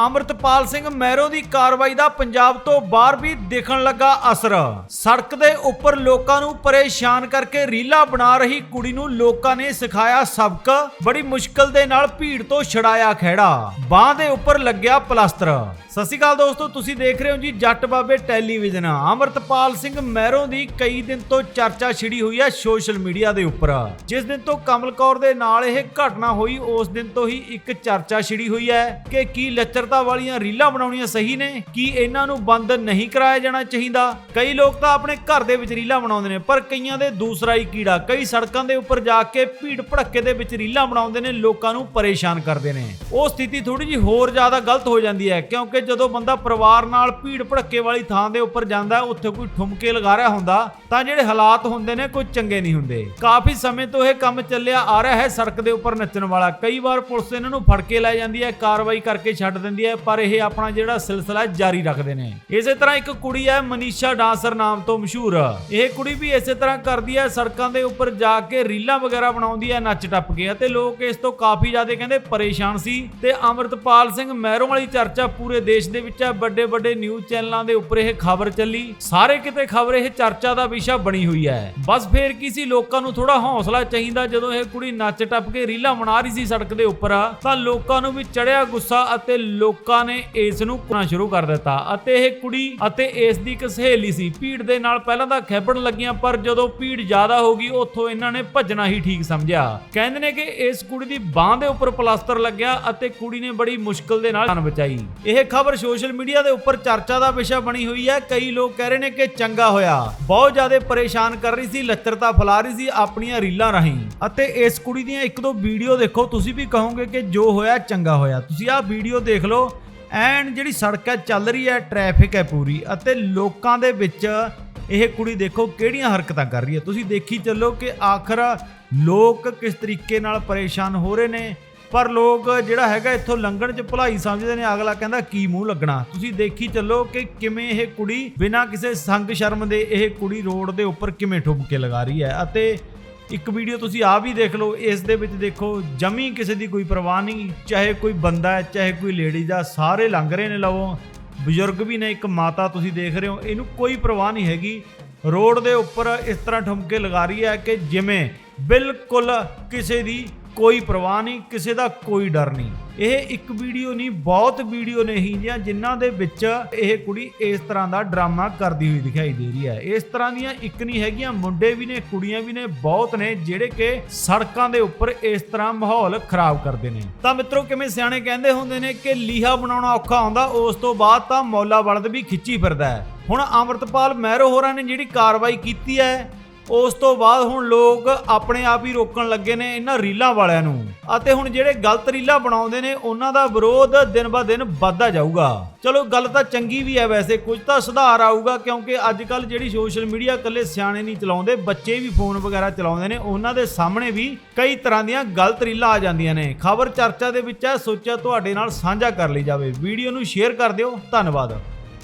Amritpal Singh marrow ਦੀ ਕਾਰਵਾਈ ਦਾ ਪੰਜਾਬ ਤੋਂ ਬਾਹਰ ਵੀ ਦੇਖਣ ਲੱਗਾ ਅਸਰ। ਸੜਕ ਦੇ ਉੱਪਰ ਲੋਕਾਂ ਨੂੰ ਪਰੇਸ਼ਾਨ ਕਰਕੇ ਰੀਲਾ ਬਣਾ ਰਹੀ ਕੁੜੀ ਨੂੰ ਲੋਕਾਂ ਨੇ ਸਿਖਾਇਆ ਸਬਕ। ਬੜੀ ਮੁਸ਼ਕਲ ਦੇ ਨਾਲ ਭੀੜ ਤੋਂ ਛੜਾਇਆ ਖਹਿੜਾ। ਬਾਹ ਦੇ ਉੱਪਰ ਲੱਗਿਆ ਪਲਾਸਟਰ ਸਤਿ ਸ਼੍ਰੀ ਅਕਾਲ ਦੋਸਤੋ, ਤੁਸੀਂ ਦੇਖ ਰਹੇ ਹੋ ਜੀ ਜੱਟ ਬਾਬੇ ਟੈਲੀਵਿਜ਼ਨ। ਅਮਰਤਪਾਲ ਸਿੰਘ ਮੈਰੋ ਦੀ ਕਈ ਦਿਨ ਤੋਂ ਚਰਚਾ ਛਿੜੀ ਹੋਈ ਹੈ ਸੋਸ਼ਲ ਮੀਡੀਆ ਦੇ ਉੱਪਰ। ਜਿਸ ਦਿਨ ਤੋਂ ਕਮਲ ਕੌਰ ਦੇ ਨਾਲ ਇਹ ਘਟਨਾ ਹੋਈ, ਉਸ ਦਿਨ ਤੋਂ ਹੀ ਇੱਕ ਚਰਚਾ ਛਿੜੀ ਹੋਈ ਹੈ ਕਿ ਕੀ ਲੱਚਰਤਾ ਵਾਲੀਆਂ ਰੀਲਾਂ ਬਣਾਉਣੀਆਂ ਸਹੀ ਨੇ? ਕੀ ਇਹਨਾਂ ਨੂੰ ਬੰਦ ਨਹੀਂ ਕਰਾਇਆ ਜਾਣਾ ਚਾਹੀਦਾ? ਕਈ ਲੋਕ ਤਾਂ ਆਪਣੇ ਘਰ ਦੇ ਵਿੱਚ ਰੀਲਾਂ ਬਣਾਉਂਦੇ ਨੇ ਪਰ ਕਈਆਂ ਦੇ ਦੂਸਰਾ ਹੀ ਕੀੜਾ। ਕਈ ਸੜਕਾਂ ਦੇ ਉੱਪਰ ਜਾ ਕੇ ਭੀੜ ਭੜੱਕੇ ਦੇ ਵਿੱਚ ਰੀਲਾਂ ਬਣਾਉਂਦੇ ਨੇ ਲੋਕਾਂ ਨੂੰ ਪਰੇਸ਼ਾਨ ਕਰਦੇ ਨੇ। ਉਹ ਸਥਿਤੀ ਥੋੜੀ ਜੀ ਹੋਰ ਜ਼ਿਆਦਾ ਗਲਤ ਹੋ ਜਾਂਦੀ ਹੈ ਕਿਉਂਕਿ ਜਦੋਂ ਬੰਦਾ ਪਰਿਵਾਰ ਨਾਲ ਭੀੜ ਭੜੱਕੇ ਵਾਲੀ ਥਾਂ ਦੇ ਉੱਪਰ ਜਾਂਦਾ ਹੈ, ਉੱਥੇ ਕੋਈ ਠੁਮਕੇ ਲਗਾ ਰਿਹਾ ਹੁੰਦਾ ਤਾਂ ਜਿਹੜੇ ਹਾਲਾਤ ਹੁੰਦੇ ਨੇ ਕੋਈ ਚੰਗੇ ਨਹੀਂ ਹੁੰਦੇ। ਕਾਫੀ ਸਮੇਂ ਤੋਂ ਇਹ ਕੰਮ ਚੱਲਿਆ ਆ ਰਿਹਾ ਹੈ ਸੜਕ ਦੇ ਉੱਪਰ ਨੱਚਣ ਵਾਲਾ। ਕਈ ਵਾਰ ਪੁਲਿਸ ਇਹਨਾਂ ਨੂੰ ਫੜ ਕੇ ਲੈ ਜਾਂਦੀ ਹੈ ਕਾਰਵਾਈ ਕਰਕੇ ਛੱਡ ਦਿੰਦੀ ਹੈ, ਪਰ ਇਹ ਆਪਣਾ ਜਿਹੜਾ ਸਿਲਸਿਲਾ ਜਾਰੀ ਰੱਖਦੇ ਨੇ। ਇਸੇ ਤਰ੍ਹਾਂ ਇੱਕ ਕੁੜੀ ਹੈ, ਮਨੀਸ਼ਾ ਡਾਂਸਰ ਨਾਮ ਤੋਂ ਮਸ਼ਹੂਰ। ਇਹ ਕੁੜੀ ਵੀ ਇਸੇ ਤਰ੍ਹਾਂ ਕਰਦੀ ਹੈ, ਸੜਕਾਂ ਦੇ ਉੱਪਰ ਜਾ ਕੇ ਰੀਲਾਂ ਵਗੈਰਾ ਬਣਾਉਂਦੀ ਹੈ, ਨੱਚ ਟੱਪ ਕੇ। ਅਤੇ ਲੋਕ ਇਸ ਤੋਂ ਕਾਫੀ ਜ਼ਿਆਦਾ ਕਹਿੰਦੇ ਪਰੇਸ਼ਾਨ ਸੀ। ਤੇ ਅਮਰਤਪਾਲ ਸਿੰਘ ਮਹਿਰੋਂ ਵਾਲੀ ਚਰਚਾ ਪੂਰੇ ਦੇਸ਼ ਦੇ ਵਿੱਚ ਹੈ। ਵੱਡੇ ਵੱਡੇ ਨਿਊਜ਼ ਚੈਨਲਾਂ ਦੇ ਉੱਪਰ ਇਹ ਖਬਰ ਚੱਲੀ। ਸਾਰੇ ਕਿਤੇ ਖਬਰ ਇਹ ਚਰਚਾ ਦਾ ਵਿਸ਼ਾ ਬਣੀ ਹੋਈ ਹੈ। ਬਸ ਫੇਰ ਕੀ ਸੀ, ਲੋਕਾਂ ਨੂੰ ਥੋੜਾ ਹੌਸਲਾ ਚਾਹੀਦਾ। ਜਦੋਂ ਇਹ ਕੁੜੀ ਨੱਚ ਟੱਪ ਕੇ ਰੀਲਾਂ ਬਣਾ ਰਹੀ ਸੀ ਸੜਕ ਦੇ ਉੱਪਰ, ਤਾਂ ਲੋਕਾਂ ਨੂੰ ਵੀ ਚੜਿਆ ਗੁੱਸਾ ਅਤੇ ਲੋਕਾਂ ਨੇ ਇਸ ਨੂੰ ਕਰਨਾ ਸ਼ੁਰੂ ਕਰ ਦਿੱਤਾ ਅਤੇ ਇਹ ਕੁੜੀ ਅਤੇ ਇਸ ਦੀ ਇੱਕ ਸਹੇਲੀ ਸੀ। ਭੀੜ ਦੇ ਨਾਲ ਪਹਿਲਾਂ ਤਾਂ ਖੈਬਣ ਲੱਗੀਆਂ, ਪਰ ਜਦੋਂ ਭੀੜ ਜ਼ਿਆਦਾ ਹੋ ਗਈ, ਉੱਥੋਂ ਇਹਨਾਂ ਨੇ ਭੱਜਣਾ ਹੀ ਠੀਕ ਸਮਝਿਆ। ਕਹਿੰਦੇ ਨੇ ਕਿ ਇਸ ਕੁੜੀ ਦੀ ਬਾਹ ਦੇ ਉੱਪਰ ਪਲਾਸਟਰ ਲੱਗਿਆ ਅਤੇ ਕੁੜੀ ਨੇ ਬੜੀ ਮੁਸ਼ਕਲ ਦੇ ਨਾਲ ਜਾਨ ਬਚਾਈ। ਇਹ ਖਬਰ ਸੋਸ਼ਲ ਮੀਡੀਆ ਦੇ ਉੱਪਰ ਚਰਚਾ ਦਾ ਵਿਸ਼ਾ ਬਣੀ ਹੋਈ ਹੈ। ਕਈ ਲੋਕ ਕਹਿ ਰਹੇ ਨੇ ਕਿ ਚੰਗਾ ਹੋਇਆ। ਬਹੁਤ ਜ਼ਿਆਦਾ ਪਰੇਸ਼ਾਨ ਕਰ ਰਹੀ ਸੀ ਲੱਚਰਤਾ ਫੈਲਾ ਰਹੀ ਸੀ ਆਪਣੀਆਂ ਰੀਲਾਂ ਰਾਹੀਂ। ਅਤੇ ਇਸ ਕੁੜੀ ਦੀਆਂ ਇੱਕ ਦੋ ਵੀਡੀਓ ਦੇਖੋ, ਤੁਸੀਂ ਵੀ ਕਹੋਗੇ ਕਿ ਜੋ ਹੋਇਆ ਚੰਗਾ ਹੋਇਆ। ਤੁਸੀਂ ਆਹ ਵੀਡੀਓ ਦੇਖ ਲਓ। ਐਨ ਜਿਹੜੀ ਸੜਕ ਹੈ, ਚੱਲ ਰਹੀ ਹੈ ਟ੍ਰੈਫਿਕ ਹੈ ਪੂਰੀ ਅਤੇ ਲੋਕਾਂ ਦੇ ਵਿੱਚ ਇਹ ਕੁੜੀ ਦੇਖੋ ਕਿਹੜੀਆਂ ਹਰਕਤਾਂ ਕਰ ਰਹੀ ਹੈ। ਤੁਸੀਂ ਦੇਖੀ ਚੱਲੋ ਕਿ ਆਖਰ ਲੋਕ ਕਿਸ ਤਰੀਕੇ ਨਾਲ ਪਰੇਸ਼ਾਨ ਹੋ ਰਹੇ ਨੇ। ਪਰ ਲੋਕ ਜਿਹੜਾ ਹੈਗਾ ਇੱਥੋਂ ਲੰਘਣ 'ਚ ਭਲਾਈ ਸਮਝਦੇ ਨੇ। ਅਗਲਾ ਕਹਿੰਦਾ, ਕੀ ਮੂੰਹ ਲੱਗਣਾ? ਤੁਸੀਂ ਦੇਖੀ ਚੱਲੋ ਕਿ ਕਿਵੇਂ ਇਹ ਕੁੜੀ ਬਿਨਾਂ ਕਿਸੇ ਸੰਗ ਸ਼ਰਮ ਦੇ ਇਹ ਕੁੜੀ ਰੋਡ ਦੇ ਉੱਪਰ ਕਿਵੇਂ ਠੁੱਬ ਕੇ ਲਗਾ ਰਹੀ ਹੈ ਅਤੇ ਇੱਕ ਵੀਡੀਓ ਤੁਸੀਂ ਆ ਵੀ ਦੇਖ ਲਓ, ਇਸ ਦੇ ਵਿੱਚ ਦੇਖੋ, ਜਮੀ ਕਿਸੇ ਦੀ ਕੋਈ ਪਰਵਾਹ ਨਹੀਂ, ਚਾਹੇ ਕੋਈ ਬੰਦਾ ਹੈ, ਚਾਹੇ ਕੋਈ ਲੇਡੀਜ਼ ਆ ਸਾਰੇ ਲੰਘ ਰਹੇ ਨੇ ਲਵੋ। ਬਜ਼ੁਰਗ ਵੀ ਨੇ, ਇੱਕ ਮਾਤਾ ਤੁਸੀਂ ਦੇਖ ਰਹੇ ਹੋ, ਇਹਨੂੰ ਕੋਈ ਪਰਵਾਹ ਨਹੀਂ ਹੈਗੀ। ਰੋਡ ਦੇ ਉੱਪਰ ਇਸ ਤਰ੍ਹਾਂ ਠੁਮਕੇ ਲਗਾ ਰਹੀ ਹੈ ਕਿ ਜਿਵੇਂ ਬਿਲਕੁਲ ਕਿਸੇ ਦੀ ਕੋਈ ਪਰਵਾਹ ਨਹੀਂ, ਕਿਸੇ ਦਾ ਕੋਈ ਡਰ ਨਹੀਂ। ਇਹ ਇੱਕ ਵੀਡੀਓ ਨਹੀਂ, ਬਹੁਤ ਵੀਡੀਓ ਨੇ ਹੀ ਜਾਂ ਜਿਨ੍ਹਾਂ ਦੇ ਵਿੱਚ ਇਹ ਕੁੜੀ ਇਸ ਤਰ੍ਹਾਂ ਦਾ ਡਰਾਮਾ ਕਰਦੀ ਹੋਈ ਦਿਖਾਈ ਦੇ ਰਹੀ ਹੈ। ਇਸ ਤਰ੍ਹਾਂ ਦੀਆਂ ਇੱਕ ਨਹੀਂ ਹੈਗੀਆਂ, ਮੁੰਡੇ ਵੀ ਨੇ, ਕੁੜੀਆਂ ਵੀ ਨੇ, ਬਹੁਤ ਨੇ, ਜਿਹੜੇ ਕਿ ਸੜਕਾਂ ਦੇ ਉੱਪਰ ਇਸ ਤਰ੍ਹਾਂ ਮਾਹੌਲ ਖਰਾਬ ਕਰਦੇ ਨੇ। ਤਾਂ ਮਿੱਤਰੋ, ਕਿਵੇਂ ਸਿਆਣੇ ਕਹਿੰਦੇ ਹੁੰਦੇ ਨੇ ਕਿ ਲੀਹਾ ਬਣਾਉਣਾ ਔਖਾ ਹੁੰਦਾ, ਉਸ ਤੋਂ ਬਾਅਦ ਤਾਂ ਮੌਲਾ ਬਲਦ ਵੀ ਖਿੱਚੀ ਫਿਰਦਾ ਹੈ। ਹੁਣ ਅੰਮ੍ਰਿਤਪਾਲ ਮਹਿਰੋ ਹੋਰਾਂ ਨੇ ਜਿਹੜੀ ਕਾਰਵਾਈ ਕੀਤੀ ਹੈ ਉਸ ਤੋਂ ਬਾਅਦ ਹੁਣ ਲੋਕ ਆਪਣੇ ਆਪ ਹੀ ਰੋਕਣ ਲੱਗੇ ਨੇ ਇਹਨਾਂ ਰੀਲਾਂ ਵਾਲਿਆਂ ਨੂੰ। ਅਤੇ ਹੁਣ ਜਿਹੜੇ ਗਲਤ ਰੀਲਾਂ ਬਣਾਉਂਦੇ ਨੇ, ਉਹਨਾਂ ਦਾ ਵਿਰੋਧ ਦਿਨ ਬਾ ਦਿਨ ਵੱਧਦਾ ਜਾਊਗਾ। ਚਲੋ, ਗੱਲ ਤਾਂ ਚੰਗੀ ਵੀ ਹੈ ਵੈਸੇ, ਕੁਝ ਤਾਂ ਸੁਧਾਰ ਆਊਗਾ, ਕਿਉਂਕਿ ਅੱਜ ਕੱਲ ਜਿਹੜੀ ਸੋਸ਼ਲ ਮੀਡੀਆ ਇਕੱਲੇ ਸਿਆਣੇ ਨਹੀਂ ਚਲਾਉਂਦੇ, ਬੱਚੇ ਵੀ ਫੋਨ ਵਗੈਰਾ ਚਲਾਉਂਦੇ ਨੇ, ਉਹਨਾਂ ਦੇ ਸਾਹਮਣੇ ਵੀ ਕਈ ਤਰ੍ਹਾਂ ਦੀਆਂ ਗਲਤ ਰੀਲਾਂ ਆ ਜਾਂਦੀਆਂ ਨੇ। ਖਬਰ ਚਰਚਾ ਦੇ ਵਿੱਚ ਹੈ, ਸੋਚਿਆ ਤੁਹਾਡੇ ਨਾਲ ਸਾਂਝਾ ਕਰ ਲਈ ਜਾਵੇ। ਵੀਡੀਓ ਨੂੰ ਸ਼ੇਅਰ ਕਰ ਦਿਓ। ਧੰਨਵਾਦ।